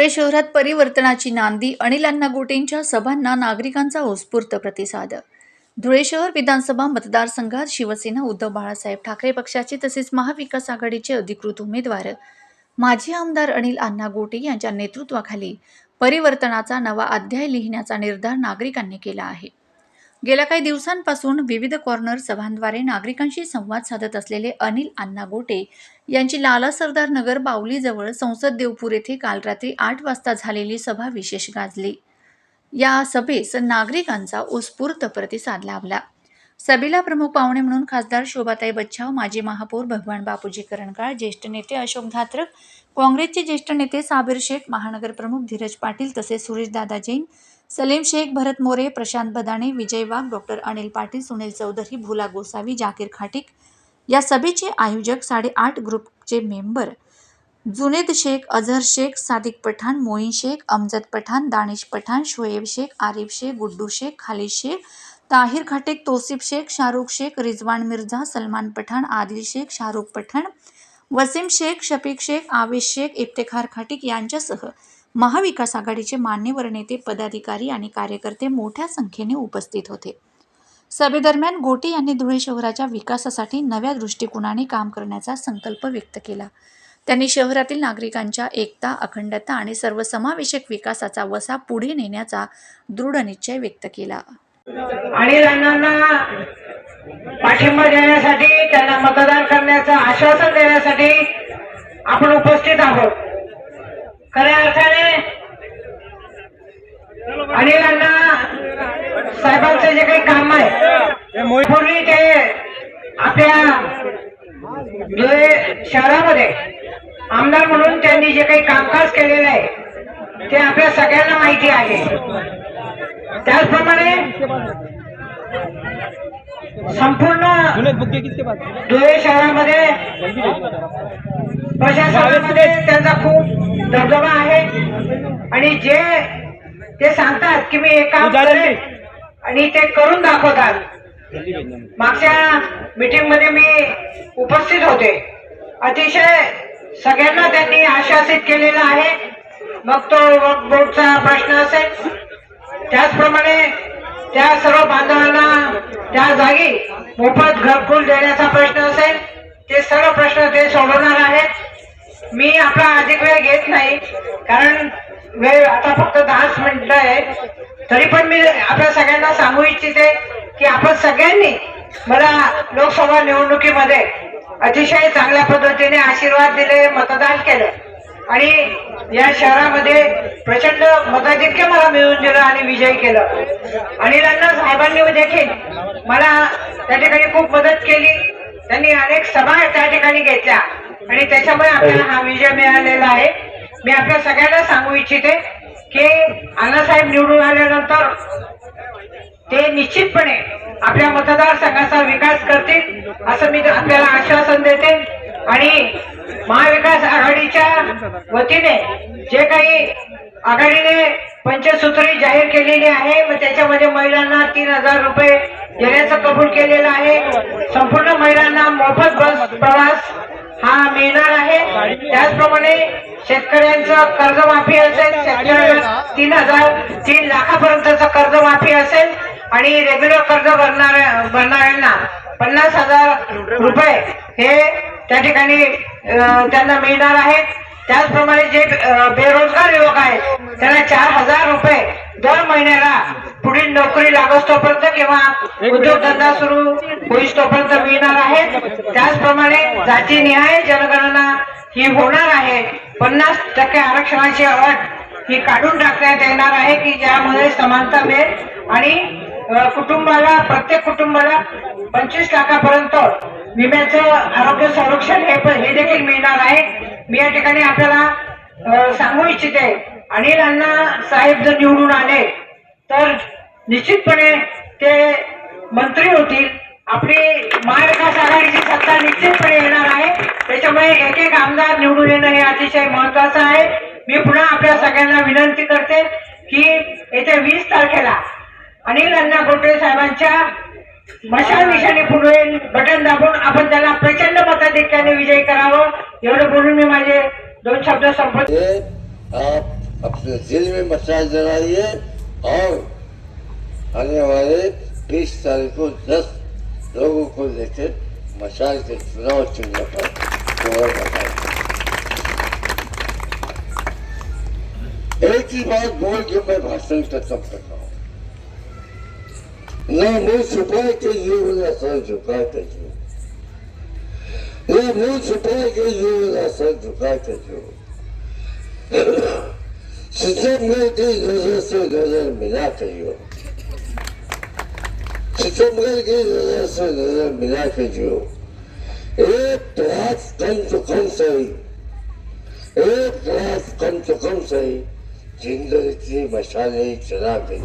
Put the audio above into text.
धुळे शहरात परिवर्तनाची नांदी अनिल अण्णा गोटेंच्या सभांना नागरिकांचा उत्स्फूर्त प्रतिसाद. धुळे शहर विधानसभा मतदारसंघात शिवसेना उद्धव बाळासाहेब ठाकरे पक्षाचे तसेच महाविकास आघाडीचे अधिकृत उमेदवार. माजी आमदार अनिल अण्णा गोटे यांच्या नेतृत्वाखाली परिवर्तनाचा नवा अध्याय लिहिण्याचा निर्धार नागरिकांनी केला आहे. गेल्या काही दिवसांपासून विविध कॉर्नर सभांद्वारे नागरिकांशी संवाद साधत असलेले अनिल अण्णा गोटे यांची लाला सरदार नगर बावलीजवळ संसद देवपूर येथे काल रात्री आठ वाजता झालेली सभा विशेष गाजली. या सभेस नागरिकांचा उत्स्फूर्त प्रतिसाद लाभला. सभेला प्रमुख पाहुणे म्हणून खासदार शोभाताई बच्छाव माजी महापौर भगवान बापूजी करणकाळ ज्येष्ठ नेते अशोक धात्रक काँग्रेसचे ज्येष्ठ नेते साबीर शेख महानगर प्रमुख धीरज पाटील तसेच सुरेशदादा जैन सलीम शेख भरत मोरे प्रशांत बदाणे विजय वाघ डॉक्टर अनिल पाटील सुनील चौधरी भुला गोसावी जाकीर खाटिक या सभेचे आयोजक साडेआठ ग्रुपचे मेंबर जुनेद शेख अझहर शेख सादिक पठाण मोईन शेख अमजद पठाण दानिश पठाण शोएब शेख आरिफ शेख गुड्डू शेख खालिद शेख ताहिर खाटेक तोसिफ शेख शाहरुख शेख रिजवान मिर्झा सलमान पठाण आदिल शेख शाहरुख पठाण वसीम शेख शफीक शेख आवेश शेख इफ्तेखार खाटिक यांच्यासह महाविकास आघाडीचे मान्यवर नेते पदाधिकारी आणि कार्यकर्ते मोठ्या संख्येने उपस्थित होते. सभेदरम्यान गोटे यांनी धुळे शहराच्या विकासासाठी नव्या दृष्टिकोनाने काम करण्याचा संकल्प व्यक्त केला. त्यांनी शहरातील नागरिकांच्या एकता अखंडता आणि सर्वसमावेशक विकासाचा वसा पुढे नेण्याचा दृढ निश्चय व्यक्त केला. आणि पाठिंबा देण्यासाठी त्यांना मतदान करण्याचं आश्वासन देण्यासाठी आपण उपस्थित आहोत खऱ्या अर्थाने अनिल अण्णा साहेबांचं जे काही काम आहे पूर्वी ते आपल्या शहरामध्ये आमदार म्हणून त्यांनी जे काही कामकाज केलेलं आहे ते आपल्या सगळ्यांना माहिती आहे. त्याचप्रमाणे संपूर्ण धुळे शहरामध्ये प्रशासनामध्ये त्यांचा खूप दबदबा आहे. आणि जे ते सांगतात की मी काम करेन आणि ते करून दाखवतात. मागच्या मीटिंगमध्ये मी उपस्थित होते. अतिशय सगळ्यांना त्यांनी आश्वासित केलेलं आहे. मग तो वक्फ बोर्डचा प्रश्न असेल. त्याचप्रमाणे त्या सर्व बांधवांना त्या जागी मोफत घरकुल देण्याचा प्रश्न असेल. ते सर्व प्रश्न ते सोडवणार आहेत. मी आपला अधिक वेळ घेत नाही. कारण वेळ आता फक्त दहाच मिनिटं आहे तरी पण मी आपल्या सगळ्यांना सांगू इच्छिते की आपण सगळ्यांनी मला लोकसभा निवडणुकीमध्ये अतिशय चांगल्या पद्धतीने आशीर्वाद दिले मतदान केलं. आणि या शहरामध्ये प्रचंड मताधिक्य मला मिळून दिलं आणि विजयी केलं. आणि अण्णा साहेबांनी देखील मला त्या ठिकाणी खूप मदत केली. त्यांनी अनेक सभा त्या ठिकाणी घेतल्या. आणि त्याच्यामुळे आपल्याला हा विजय मिळालेला आहे. मी आपल्या सगळ्यांना सांगू इच्छिते की अण्णासाहेब निवडून आल्यानंतर ते निश्चितपणे आपल्या मतदारसंघाचा विकास करतील असं मी आपल्याला आश्वासन देते. आणि महाविकास आघाडीच्या वतीने जे काही आघाडीने पंचसूत्री जाहीर केलेली आहे मग त्याच्यामध्ये महिलांना तीन हजार रुपये देण्याचं कबूल केलेलं आहे. संपूर्ण महिलांना मोफत बस प्रवास हा मिळणार आहे. त्याचप्रमाणे शेतकऱ्यांचं कर्जमाफी असेल शेतकऱ्यांना तीन हजार तीन लाखापर्यंतचं कर्जमाफी असेल आणि रेग्युलर कर्ज भरणाऱ्या भरणाऱ्यांना पन्नास हजार रुपये हे त्या ठिकाणी त्यांना मिळणार आहेत. त्याचप्रमाणे जे बेरोजगार युवक आहेत त्यांना चार हजार दर महिन्याला पुढील नोकरी लागोस तोपर्यंत किंवा उद्योगधंदा सुरू होईस तोपर्यंत मिळणार आहे. त्याचप्रमाणे जातीनिहाय जनगणना ही होणार आहे. पन्नास टक्के आरक्षणाची अट ही काढून टाकण्यात येणार आहे की ज्यामध्ये समानता मिळेल आणि कुटुंबाला प्रत्येक कुटुंबाला पंचवीस लाखापर्यंत विम्याचं आरोग्य संरक्षण हे हे देखील मिळणार आहे. मी या ठिकाणी आपल्याला सांगू इच्छिते अनिल अण्णा साहेब जर निवडून आले तर निश्चितपणे ते मंत्री होतील. आपली महाविकास आघाडीची सत्ता निश्चितपणे येणार आहे. त्याच्यामुळे एक एक आमदार निवडून येणं हे अतिशय महत्वाचं आहे. मी पुन्हा आपल्या सगळ्यांना विनंती करते की येत्या वीस तारखेला अनिल अण्णा गोटे साहेबांच्या मशाल निशाने पुढे बटन दाबून आपण त्याला प्रचंड मताधिक्याने विजयी करावं. एवढं बोलून मी माझे दोन शब्द संपत अपने दिल में मसाल जलाइए और आने वाले बीस तारीख को दस लोगों को लेकर मसाज के चुनाव चिन्ह पर मोहर लगाए। एक ही बात बोल के मैं भाषण खत्म कर रहा हूँ। न मुँह छुपा के युग न सर झुका के युग न मुँह छुपा के युग न सर झुका के युग सितमगढ़ की नजर से नजर मिला के युग सितमगढ़ की नजर से नजर मिला के युग एक प्रयास कम तो कम सही एक प्रयास कम तो कम सही जिंदगी की मशालें चला गई